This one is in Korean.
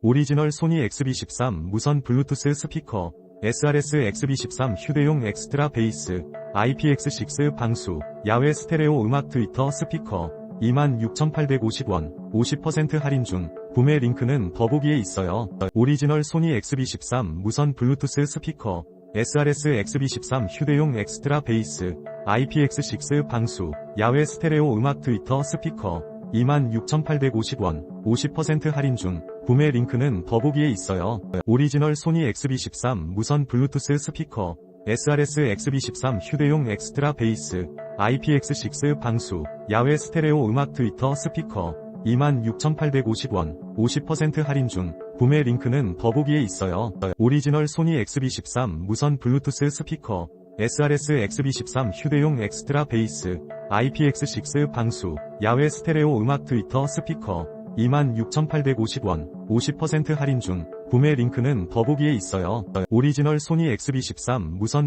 오리지널 소니 XB13 무선 블루투스 스피커, SRS XB13 휴대용 엑스트라 베이스, IPX6 방수, 야외 스테레오 음악 트위터 스피커, 26,850원, 50% 할인 중, 구매 링크는 더보기에 있어요. 오리지널 소니 XB13 무선 블루투스 스피커, SRS XB13 휴대용 엑스트라 베이스, IPX6 방수, 야외 스테레오 음악 트위터 스피커, 26,850원, 50% 할인 중, 구매 링크는 더보기에 있어요. 오리지널 소니 XB13 무선 블루투스 스피커, SRS XB13 휴대용 엑스트라 베이스, IPX6 방수, 야외 스테레오 음악 트위터 스피커, 26,850원, 50% 할인 중, 구매 링크는 더보기에 있어요. 오리지널 소니 XB13 무선 블루투스 스피커, SRS XB13 휴대용 엑스트라 베이스, IPX6 방수, 야외 스테레오 음악 트위터 스피커, 26,850원, 50% 할인 중, 구매 링크는 더보기에 있어요. 오리지널 소니 XB13 무선